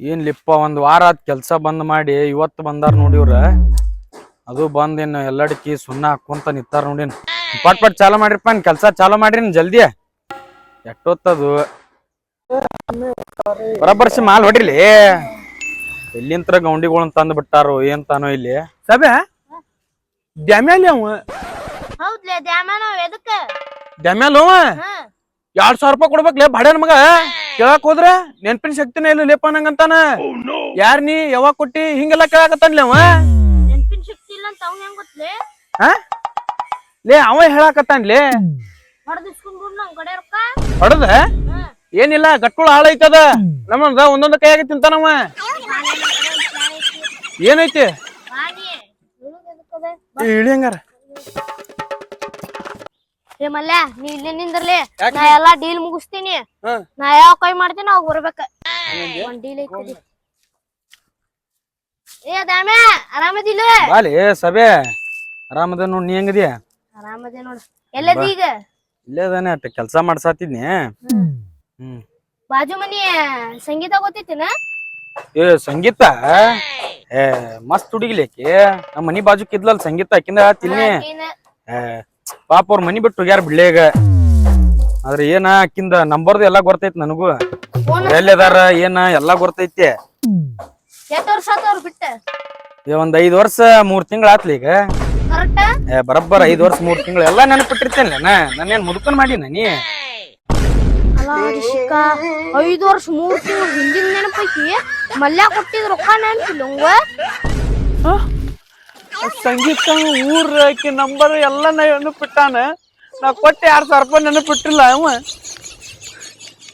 ಏನ್ ಲಿಪ್ಪ ಒಂದ್ ವಾರ ಆತ್ ಕೆಲ್ಸ ಬಂದ್ ಮಾಡಿ ಇವತ್ತು ಬಂದಾರ ನೋಡಿವ್ರ ಅದು ಬಂದ್ ಏನ್ ಎಲ್ಲಡಕಿ ಸುಣ್ಣ ಹಾಕೊಂತ ನಿತ್ತಾರ ನೋಡಿನ್ ಪಟ್ ಪಟ್ ಚಾಲು ಮಾಡ್ರಿಪ್ಪ ಕೆಲಸ ಕೆಲ್ಸ ಚಾಲು ಮಾಡ್ರಿ ಜಲ್ದಿ. ಎಷ್ಟೊತ್ತದು? ಬರಬರ್ಸಿ ಮಾಲ್ ಹೊಡಿಲಿ? ಎಲ್ಲಿಂತ್ರ ಗೌಂಡಿಗಳನ್ನ ತಂದು ಬಿಟ್ಟಾರು ಏನ್ ತಾನೋ ಇಲ್ಲಿ? ಸಭೆ? ಡ್ಯಾಮ್ಯಾಲಿ ಅವ? ಹೌದ್ಲೇ ದ್ಯಾಮನ ಎದಕ್ಕ? ಡ್ಯಾಮ್ಯಾಲ ಅವ? ಎರಡ್ ಸಾವಿರ ರೂಪಾಯಿ ಕೊಡ್ಬೇಕ್ಲೇ ಬಾಡ್ಯಾನ ಮಗ? ಕೇಳಕ್ ಹೋದ್ರ ನೆನ್ಪಿನ ಶಕ್ತಿನೇ ಇಲ್ಲ ಲೇಪ ನಂಗಂತಾನ. ಯಾರ್ ನೀ ಯಾವಾಗ ಕೊಟ್ಟಿ ಹಿಂಗೆಲ್ಲ ಕೇಳಾಕತ್ತಾನ್ಲೇ ಅವ? ನೆನ್ಪಿನ ಶಕ್ತಿ ಇಲ್ಲ ಅಂತ ಅವ್ನ ಹೆಂಗ್ ಗೊತ್ತಲೇ? ಹಾ? ಲೇ ಅವ ಹೇಳಾಕತ್ತಾನ್ಲೇ. ಹೊಡೆದ? ಏನಿಲ್ಲ ಗಟ್ಕೊಳ ಹಾಳೈತದ ನಮ್ಮಂದ ಒಂದೊಂದು ಕೈಯಾಗ ತಿಂತಾನವ ಏನೈತಿ? ಇಳಿ ಹಂಗಾರ ಏ ಮಲ್ಯ ನೀ ಇಲ್ಲೇ ನಿಂದ್ರಲಿ. ನಾ ಎಲ್ಲಾ ಡೀಲ್ ಮುಗಿಸ್ತೀನಿ. ನಾ ಯಾವ ಕೈ ಮಾಡ್ತೀನಿ ಅವ್ ಬರ್ಬೇಕ. ಒಂದ್ ಡೀಲ್ ಐತಿ ಏ ದಾಮೆ ಆರಾಮದಿಲ್ಲ ಬಾಲಿ ಸಭೆ ಆರಾಮದ ನೋಡ್ ನೀ ಹೆಂಗದಿಯ? ಆರಾಮದೆ ನೋಡ್. ಎಲ್ಲದಿ ಈಗ? ಇಲ್ಲೇ ಅದಾನೆ ಅಟ್ಟ ಕೆಲ್ಸ ಮಾಡ್ಸಾತಿದ್ನಿ ಹ್ಮ್. ಬಾಜು ಮನಿ ಸಂಗೀತ ಗೊತ್ತಿತ್ತೇನ ಏ ಸಂಗೀತ? ಏ ಮಸ್ತ್ ಹುಡುಗಿಲೇಕಿ ನಮ್ಮ ಮನಿ ಬಾಜು ಕಿದ್ಲಲ್ ಸಂಗೀತ ಹಾಕಿಂದ ತಿನ್ನಿ. ಏ ಪಾಪ ಅವ್ರ ಮನಿ ಬಿಟ್ಟು ಹೋಗ್ಯಾರ ಬಿಳ್ಳ್ಯಾಗ. ಆದ್ರೆ ಏನ ಆಕಿಂದ ನಂಬರ್ದು ಎಲ್ಲಾ ಗೊತ್ತೈತಿ ನನಗೂ. ಎಲ್ಲಿದಾರ ಎಲ್ಲಿ ಅದಾರ ಏನ ಎಲ್ಲಾ ಗೊತ್ತೈತಿ. ಎಷ್ಟ್ ವರ್ಷ ಆತ ಅವ್ರ ಬಿಟ್ಟ? ಏ ಒಂದ್ ಐದ್ ವರ್ಷ ಮೂರ್ ತಿಂಗಳ ಆತ್ಲಿ ಈಗ. ಕರೆಕ್ಟ್? ಏ ಬರಬ್ಬರ ಐದ್ ವರ್ಷ ಮೂರ್ ತಿಂಗಳ ಎಲ್ಲಾ ನೆನಪಿಟ್ಟಿರ್ತೇನೆ ನಾನೇನ್ ಮುದುಕನ್ ಮಾಡಿ ನೀ? ಅಲ್ಲ ರಿಷಿಕ ಐದು ವರ್ಷ ಮೂರ್ ತಿಂಗಳು ಹಿಂದಿನ ನೆನಪೈತಿ? ಮಲ್ಯ ಕೊಟ್ಟಿದ್ ರೊಕ್ಕ ನೆನಪಿಲ್ಲ ಸಂಗೀತ ಊರ್ ಆಕಿ ನಂಬರ್ ಎಲ್ಲ ನೆನಪಿಟ್ಟಾನ. ನಾ ಕೊಟ್ಟೆ ಯಾರು ಸಾವಿರ ರೂಪಾಯಿ ನೆನಪಿಟ್ಟಿಲ್ಲ ಅವ.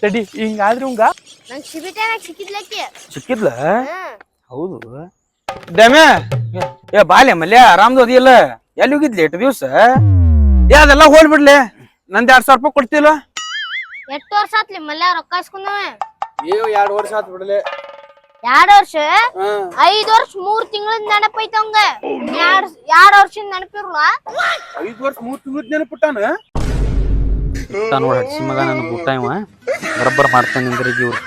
ತಡಿ ಹಿಂಗಾದ್ರೆ ಹಿಂಗ? ನಂಗ್ ಶಿಬಿಟ್ಯಾನಾಗ ಸಿಕ್ಕಿದ್ಲಕ್ಕಿ ಸಿಕ್ಕಿದ್ಲ? ಹೌದು. ಡ್ಯಾಮೇ ಏ ಬಾಲ್ಯ ಮಲ್ಯ ಆರಾಮ್ದು ಅದಿಯಲ್ಲ ಎಲ್ಲಿ ಹೋಗಿದ್ಲಿ ಎಷ್ಟು ದಿವ್ಸ? ಏ ಅದೆಲ್ಲ ಹೋಲ್ಬಿಡ್ಲಿ ನಂದು ಎರಡು ಸಾವಿರ ರೂಪಾಯಿ ಕೊಡ್ತಿಲ್ಲ ಎಷ್ಟು ವರ್ಷ ಆತ್ಲಿ ಮಲ್ಯ ರೊಕ್ಕ ಇಸ್ಕೊಂಡವ ಏ ಎರಡು ವರ್ಷ ಆತ್ ಬಿಡ್ಲೆ. ಎರಡ್ ವರ್ಷ? ಐದ್ ವರ್ಷ ಮೂರ್ ತಿಂಗಳಿಂದ ನೆನಪೈತ ಅವಂಗ. ಎರಡ್ ಎರಡ್ ವರ್ಷದ ನೆನಪಿರ್ಲ? ಐದ್ ವರ್ಷ ಮೂರ್ ತಿಂಗಳ ನೆನಪಿಟ್ಟಾನ? ನೋಡ್ ಹಚ್ಚಿ ಮಗ ನನ್ನ ಊಟ ಇವ. ಬರಬ್ಬರ ಮಾಡ್ತಾನೆ ನಿಂದ್ರಿಗೆ ಇವ್ರು.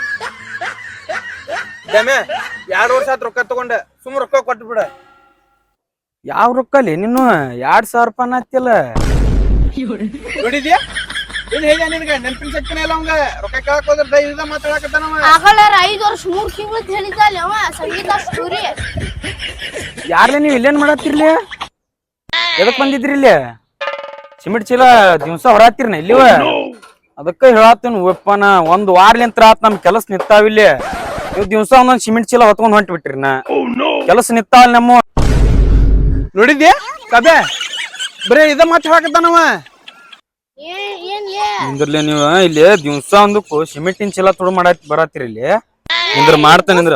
ದಮೆ ಎರಡ್ ವರ್ಷ ಆತ್ ರೊಕ್ಕ ತಗೊಂಡೆ. ಸುಮ್ ರೊಕ್ಕ ಕೊಟ್ಟು ಬಿಡ ಯಾವ ರೊಕ್ಕಲಿ? ನೀನು ಎರಡ್ ಸಾವಿರ ರೂಪಾಯಿ ಹತ್ತಿಲ್ಲ ನೋಡಿದ್ಯಾ? ಏನ್ ಹೇಗ ನಿನಗ? ನೆನಪಿನ ಶಕ್ತಿನೇ ಇಲ್ಲ ಅವಂಗ. ರೊಕ್ಕ ಕೇಳಕ್ ಹೋದ್ರ ಇದ ಮಾತಾಡಕತ್ತಾನವ ಆಗಲಾರ ಐದ್ ವರ್ಷ ಮೂರ್ ತಿಂಗಳು ಹೇಳಿದ್ದಲ್ಲ ಅವ ಸಂಗೀತ ಸ್ಟೋರಿ ಯಾರ್ಲೆ ನೀವು ಇಲ್ಲೇನ್ ಮಾಡತ್ತಿರ್ಲಿ? ಎದಕ್ ಬಂದಿದ್ರಿ ಇಲ್ಲಿ? ಸಿಮೆಂಟ್ ಚೀಲ ದಿವ್ಸ ಹೊರಾತಿರ್ನ ಇಲ್ಲಿವ? ಅದಕ್ಕ ಹೇಳತ್ತೀನಿ ಒಪ್ಪನ ಒಂದ್ ವಾರ್ಲಿಂತ್ರ ಆತ್ ನಮ್ ಕೆಲಸ ನಿಂತಾವಿಲ್ಲಿ ಇವ್ ದಿವ್ಸ ಒಂದೊಂದ್ ಸಿಮೆಂಟ್ ಚೀಲ ಹೊತ್ಕೊಂಡ್ ಹೊಂಟ್ ಬಿಟ್ರಿ ನಾ ಕೆಲಸ ನಿಂತಾವಲ್ ನಮ್ಮ ನೋಡಿದ್ಯಾ? ಕಬೆ? ಬರೇ ಇದ ಮಾತು ಹೇಳಕತ್ತಾನವ ಏನ್ ಏನ್ ಲೇ ನಿಂದ್ರಲಿ ನೀವು? ಇಲ್ಲಿ ದಿವ್ಸ ಒಂದಕ್ಕೂ ಸಿಮೆಂಟಿನ ಚೀಲ ತುಡು ಮಾಡ ಬರತ್ತೀರಿ ಇಲ್ಲಿ. ನಿಂದ್ರ ಮಾಡ್ತಾನೆ ನಿಂದ್ರ.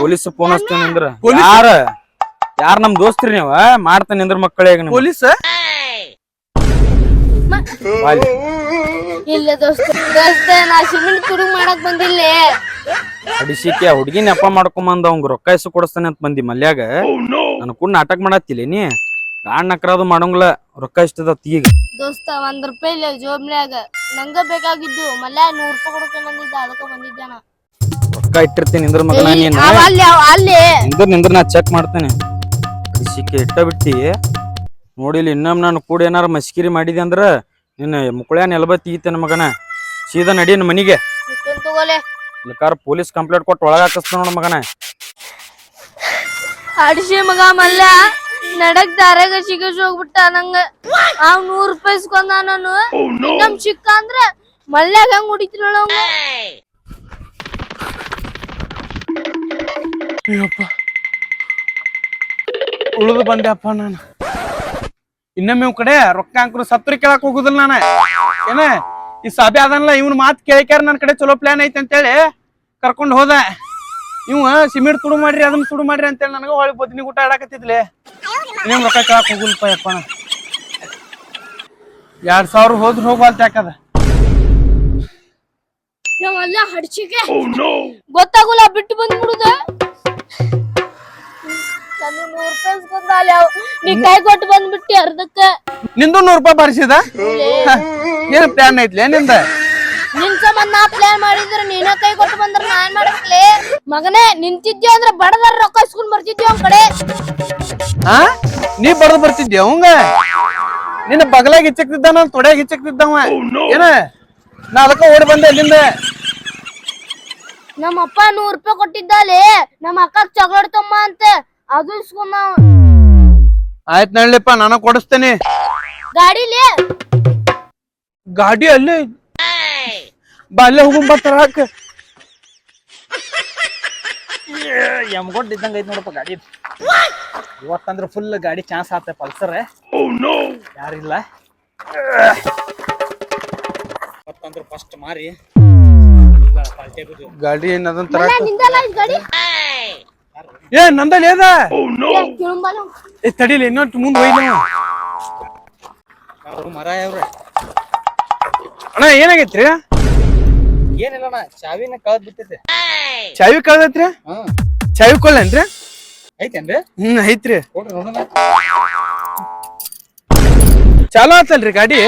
ಪೊಲೀಸ್ ಫೋನ್ ಹಚ್ತಾನೆ ನಿಂದ್ರ? ಯಾರ? ಯಾರ ನಮ್ ದೋಸ್ತ್ರಿ ನೀವ? ಮಾಡ್ತಾನೆ ನಿಂದ್ರ ಮಕ್ಕಳೇ ಪೊಲೀಸ್? ಇಲ್ಲ ದೋಸ್ತ ದೋಸ್ತ ನಾ ಸಿಮೆಂಟ್ ತುಡುಗ್ ಮಾಡಕ್ ಬಂದಿಲ್ಲ. ಅಡಿಸಿಕೆ ಹುಡುಗಿ ನೆಪ ಮಾಡ್ಕೊಂಬಂದ ಅವ್ಗ ರೊಕ್ಕ ಇಸು ಕೊಡಿಸ್ತಾನೆ ಅಂತ ಬಂದಿ ಮಲ್ಯಾಗ. ನನ್ ಕೂಡ ನಾಟಕ ಮಾಡತ್ತಿಲ್ಲ ನೀ. ಗಾಡ್ ನಕ್ರದು ಮಾಡಂಗಿಲ್ಲ ರೊಕ್ಕ ಇಷ್ಟದ ಈಗ ದೋಸ್ತ ಒಂದ್ ರೂಪಾಯಿ ಇಲ್ಲ ಜೋಬ್ನ್ಯಾಗ. ನಂಗ ಬೇಕಾಗಿದ್ದು ಮಲ್ಯ ನೂರ್ ರೂಪಾಯಿ ಅಂದಿದ್ದ ಅದಕ್ಕ ಬಂದಿದ್ದಾನ ರೊಕ್ಕ ಇಟ್ಟಿರ್ತೀನಿ ನಿಂದ್ರ ಮಗನ ನೀನ್. ಅಲ್ಲಿ ಅವ ಅಲ್ಲಿ. ನಿಂದ್ರ ನಿಂದ್ರ ನಾ ಚೆಕ್ ಮಾಡ್ತೇನೆ. ಸಿಕ್ಕಿ ಇಟ್ಟ ಬಿಟ್ಟಿ. ನೋಡಿಲಿ ಇನ್ನೊಮ್ಮೆ ನಾನು ಕೂಡ ಏನಾರ ಮಸ್ಕಿರಿ ಮಾಡಿದೆ ಅಂದ್ರ ನಿನ್ನ ಮುಕ್ಕಳ್ಯಾನ ಎಲ್ಬ ತೆಗಿತೇನೆ ಮಗನ. ಸೀದಾ ನಡಿ ನಿನ್ ಮನಿಗೆ. ತಗೋಲೆ. ಇಲ್ಲಕಾರ ಪೊಲೀಸ್ ಕಂಪ್ಲೇಂಟ್ ಕೊಟ್ಟು ಒಳಗ ಹಾಕಿಸ್ತಾನ ನೋಡ ಮಗನ. ಅಡಿಸಿ ಮಗ ಮಲ್ಯ. ನಡಕ್ ದಾರಾಗ ಸಿಗಸ್ ಹೋಗ್ಬಿಟ್ಟ ನಂಗ. ಅವ್ ನೂರ್ ರೂಪಾಯಿ ಇಸ್ಕೊಂಡ ನಾನು. ನಮ್ ಚಿಕ್ಕ ಅಂದ್ರ ಮಲ್ಯಾಗ ಹೆಂಗ್ ಹುಡಿತಿರೋಳ ಅಯ್ಯಪ್ಪ. ಉಳಿದು ಬಂದೆಪ್ಪ ನಾನು. ಇನ್ನೊಮ್ಮೆ ಇವ್ ಕಡೆ ರೊಕ್ಕ ಅಂಕರು ಸತ್ರಿ ಕೇಳಕ್ ಹೋಗುದಿಲ್ಲ ನಾನು. ಏನ ಈ ಸಭೆ ಅದನ್ನಲ್ಲ ಇವ್ನ ಮಾತ್ ಕೇಳಿಕ್ಯಾರ ನನ್ನ ಕಡೆ ಚಲೋ ಪ್ಲಾನ್ ಐತೆ ಅಂತೇಳಿ ಕರ್ಕೊಂಡು ಹೋದ. ಇವ ಸಿಮೆಂಟ್ ತುಡು ಮಾಡ್ರಿ ಅದನ್ನ ತುಡು ಮಾಡ್ರಿ ಅಂತೇಳಿ ನನಗ ಹೊಳಿ ಬದ್ನಿ ಊಟ ಆಡಕತ್ತಿದ್ಲೆ. ಇನ್ನೇಮ್ ರೊಕ್ಕ ಕೇಳಕ್ ಹೋಗುಲ್ಪ ಯಪ್ಪ ನಾ. ಎರಡ್ ಸಾವಿರ ಹೋದ್ರ ಹೋಗ್ವಾಲ್ತ ಯಾಕದ ನಾವೆಲ್ಲ ಹಡ್ಚಿಗೆ ಗೊತ್ತಾಗುಲ್ಲ ಬಿಟ್ಟು ಬಂದ್ಬಿಡುದ ನಾನು ನೂರ್ ರೂಪಾಯಿ ನೀ ಕೈ ಕೊಟ್ಟು ಬಂದ್ಬಿಟ್ಟಿ ಅರ್ಧಕ್ಕ. ನಿಂದು ನೂರ್ ರೂಪಾಯಿ ಬರ್ಸಿದ? ಏನ್ ಪ್ಲಾನ್ ಐತ್ಲೇ ನಿಂದ? ನಾ ಪ್ಲಾನ್ ಮಾಡಿದ್ರ ನೀನ ಕೈ ಕೊಟ್ಟು ಬಂದ್ರ ನಾ ಏನ್ ಮಾಡ್ಬೇಕ್ಲೆ ಮಗನೇ ನಿಂತಿದ್ಯ ಅಂದ್ರ ಬಡದಾರ ರೊಕ್ಕ ಇಸ್ಕೊಂಡ್ ಬರ್ತಿದ್ಯ ಅವ್ನ ಕಡೆ? ಹಾ ನೀ ಬಡದ್ ಬರ್ತಿದ್ಯ ಅವಂಗ? ನಿನ್ನ ಬಗಲಾಗ ಹಿಚ್ಚಕ್ತಿದ್ದ ನಾನು ತೊಡೆಯಾಗ ಹಿಚ್ಚಕ್ತಿದ್ದವ? ಏನ? ನಾ ಅದಕ್ಕ ಓಡಿ ಬಂದೆ ಅಲ್ಲಿಂದ. ನಮ್ಮ ಅಪ್ಪ ನೂರ್ ರೂಪಾಯಿ ಕೊಟ್ಟಿದ್ದಾಲೆ ನಮ್ಮ ಅಕ್ಕ ಚಾಕ್ಲೇಟ್ ತಮ್ಮ ಅಂತ. ಅದು ಇಸ್ಕೊಂಡ ಆಯ್ತ್ ನಳ್ಳಿಪ್ಪ ನಾನು ಕೊಡಿಸ್ತೇನೆ. ಗಾಡಿಲಿ? ಗಾಡಿ ಅಲ್ಲೇ ಬಾ ಅಲ್ಲೇ ಹೋಗುಂ ಬಾ ತರಾಕ ಎಮ್ಗೊಡ್ ಇದ್ದಂಗ ಐತ್ ನೋಡಪ್ಪ ಗಾಡಿ. ಇವತ್ತಂದ್ರ ಫುಲ್ ಗಾಡಿ ಚಾನ್ಸ್ ಆತ ಪಲ್ಸರ್ ಯಾರಿಲ್ಲ. ಇವತ್ತಂದ್ರ ಫಸ್ಟ್ ಮಾರಿ. ಗಾಡಿ ಏನದನ್ ನಿಂದಲ್ಲ ಈ ಗಾಡಿ? ಏ ನಂದಲ್ಲಿ ಏದ? ಏ, ಕಿಳುಂಬಲ್ಲ. ಏ ತಡಿಲಿ ಇನ್ನೊಂದು ಮುಂದೆ ಅವ್ರು ಮರ ಅವ್ರೆ ಅಣ್ಣ ಏನಾಗೈತ್ರಿ? ಏನಿಲ್ಲಣ್ಣ ಚಾವಿನ ಕಳ್ದ್ ಬಿಟ್ಟಿದ್ದೆ. ಚಾವಿ ಕಳ್ದೈತ್ರಿ? ಹಾ. ಚಾವಿ ಕೊಲ್ಲೇನ್ರಿ ಐತೇನ್ರಿ? ಹ್ಮ್ ಐತ್ರಿ. ಕೊಡ್ರಿ ನೋಡೋಣ. ಚಾಲು ಆತಲ್ರಿ ಗಾಡಿ?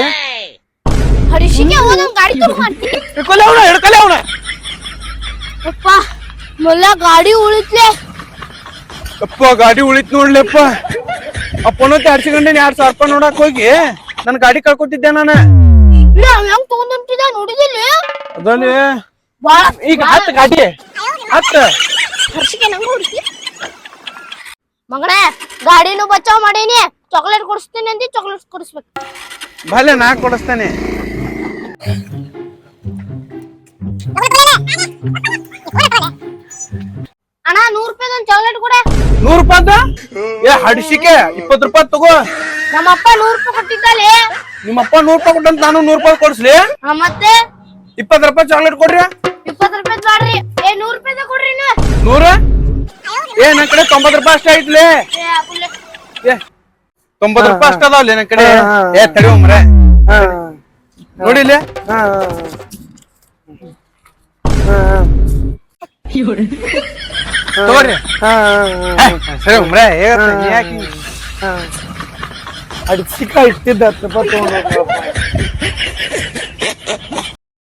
ಗಾಡಿ ತಗೊಂಡ್ ಮಾಡ್ತೀನಿ ಹಿಡ್ಕೊಲೆ ಅವನ ಹಿಡ್ಕೊಲೆ ಅವನ. ಅಪ್ಪ ಮಲ್ಲ ಗಾಡಿ ಉಳಿತ್ಲೆ. ಅಪ್ಪ ಗಾಡಿ ಉಳಿತ್ ನೋಡ್ಲಪ್ಪ. ಅಪ್ಪನೊತ್ತಿ ಎರಡ್ ಸಾವಿರ ರೂಪಾಯಿ ನೋಡಕ್ ಹೋಗಿ. ನನ್ ಗಾಡಿ ಕಳ್ಕೊತಿದ್ದೆ ನಾನು. ಹೆಂಗ್ ತಗೊಂಡಿದ್ದ ನೋಡಿದಿಲ್ಲ ಅದಲ್ಲಿ ಬಾಳ ಈಗ ಹತ್ತು ಗಾಡಿ. ಹತ್ತು. ಹರ್ಷಿಗೆ ನಂಗೆ ಹೊಡ್ತಿ ಮಗನೇ ಗಾಡಿನೂ ಬಚಾವ್ ಮಾಡೀನಿ. ಚಾಕ್ಲೇಟ್ ಕೊಡಿಸ್ತೀನಿ ಅಂದಿ ಚಾಕ್ಲೇಟ್ ಕೊಡಿಸ್ಬೇಕು. ಭಲೆ ನಾ ಕೊಡಿಸ್ತೇನೆ. ಅಣ್ಣ ನೂರ್ ರೂಪಾಯಿ ಚಾಕ್ಲೇಟ್ ಕೊಡ. ನೂರ್ ರೂಪಾಯಿ ಏ ಹಡಿಸಿಕೆ ಇಪ್ಪತ್ತು ರೂಪಾಯಿ ತಗೋ. ನಮ್ಮಪ್ಪ ನೂರ್ ರೂಪಾಯಿ ಕೊಟ್ಟಿದ್ದಲೆ ನಿಮ್ಮಪ್ಪ ನೂರ್ ರೂಪಾಯಿ ಕೊಟ್ಟಂತ ನಾನು ನೂರ್ ರೂಪಾಯಿ ಕೊಡ್ಸ್ಲಿ? ಆ, ಮತ್ತೆ? ಇಪ್ಪತ್ ರೂಪಾಯಿ ಚಾಕ್ಲೇಟ್ ಕೊಡ್ರಿ? ಇಪ್ಪತ್ತು ರೂಪಾಯಿ ಮಾಡ್ರಿ. ಏ ನೂರ್ ರೂಪಾಯಿ ಕೊಡ್ರಿ ನೀವು ನೂರ? ಏ ನನ್ ಕಡೆ ತೊಂಬತ್ ರೂಪಾಯಿ ಅಷ್ಟೇ ಐತ್ಲಿ. ಏ ಏ ತೊಂಬತ್ ರೂಪಾಯಿ ಅಷ್ಟ ಅದಾವ್ಲಿ ನನ್ ಕಡೆ. ಏ ತಡಿ ಒಮ್ರೆ ನೋಡಿಲಿ ತಗೋರಿ. ಏ, ಸರಿ ಒಮ್ರೆ ಹೇಗತ್ತ ನೀ ಯಾಕೆ ಹಿಂಗ್- ಅಡಿಸಿಕ ಇಟ್ಟಿದ್ದ ಹತ್ತು ರೂಪಾಯಿ ತಗೊಂಡ್